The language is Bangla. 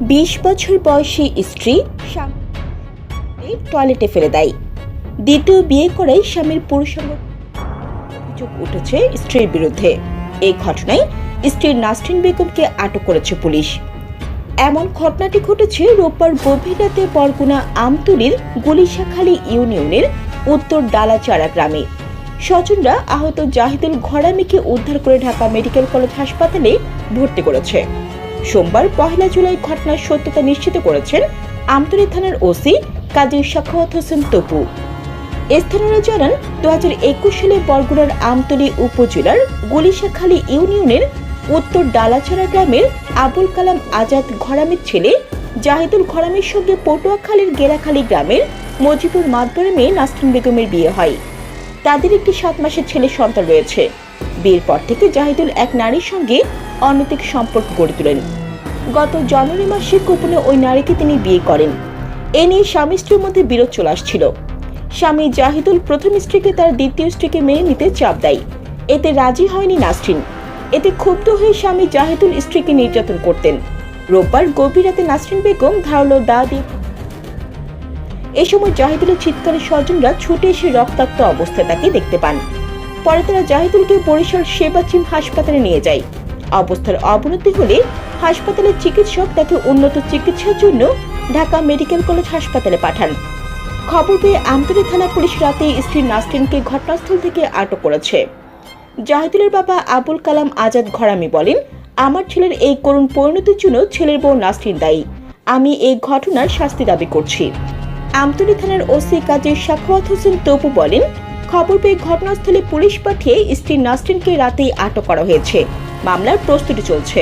বিশ বছর বয়সী স্ত্রী স্বামী টয়লেটে ফেলে দেয়। দ্বিতীয় বিয়ে করাই স্বামীর পুরুষাঙ্গ অভিযোগ উঠেছে স্ত্রীর বিরুদ্ধে। এই ঘটনায় স্ত্রী নাসরিন বেগমকে আটক করেছে পুলিশ। এমন ঘটনাটি ঘটেছে রোববার গভীর রাতে বরগুনা আমতুলির গুলিশাখালী ইউনিয়নের উত্তর ডালাচারা গ্রামে। স্বজনরা আহত জাহিদুল ঘরামিকে উদ্ধার করে ঢাকা মেডিকেল কলেজ হাসপাতালে ভর্তি করেছে। সোমবার পহেলা জুলাই ঘটনার সত্যতা নিশ্চিত করেছেন আমতলী থানার ওসি কাজী শাখাওয়াত হোসেন তপু। স্থানীয়রা জানান দু হাজার একুশ সালে বরগুনার আমতলী উপজেলার গুলিশাখালী ইউনিয়নের উত্তর ডালাছড়া গ্রামের আবুল কালাম আজাদ ঘরামের ছেলে জাহিদুল ঘরামের সঙ্গে পটুয়াখালীর গেরাখালী গ্রামের মজিবুর মাদবরের মেয়ে নাসরিন বেগমের বিয়ে হয়। তাদের একটি সাত মাসের ছেলে সন্তান রয়েছে। বিয়ের পর থেকে জাহিদুল এক নারীর সঙ্গে অনৈতিক সম্পর্ক গড়ে তোলেন। গত জানুয়ারি মাসে গোপনে ওই নারীকে তিনি বিয়ে করেন। এ নিয়ে স্বামী স্ত্রীর মধ্যে বিরোধ চলে আসছিল। স্বামী জাহিদুল প্রথম স্ত্রীকে তার দ্বিতীয় স্ত্রীকে মেনে নিতে চাপ দেয়। এতে রাজি হয়নি নাসরিন। এতে ক্ষুব্ধ হয়ে স্বামী জাহিদুল স্ত্রীকে নির্যাতন করতেন। রোববার গভীর রাতে নাসরিন বেগম ধারালো দা দিয়ে এ সময় জাহিদুলের চিৎকারে স্বজনরা ছুটে এসে রক্তাক্ত অবস্থায় তাকে দেখতে পান। পরে তারা জাহিদুলকে বরিশাল সেবাচিম হাসপাতালে নিয়ে যায়। অবস্থার অবনতি হলে হাসপাতালের চিকিৎসক তাকে উন্নত চিকিৎসার জন্য ঢাকা মেডিকেল কলেজ হাসপাতালে পাঠান। খবর পেয়ে আমতলী থানা পুলিশ রাতে স্ত্রী নাসরিনকে ঘটনাস্থল থেকে আটক করেছে। জাহিদুলের বাবা আবুল কালাম আজাদ ঘরামি বলেন, আমার ছেলের এই করুণ পরিণতির জন্য ছেলের বউ নাসরিন দায়ী। আমি এই ঘটনার শাস্তি দাবি করছি। আমতলী থানার ওসি কাজী শাখাওয়াত হোসেন তপু বলেন খবর পেয়ে ঘটনাস্থলে পুলিশ পাঠিয়ে স্ত্রী নাসরিনকে রাতেই আটক করা হয়েছে। মামলার প্রস্তুতি চলছে।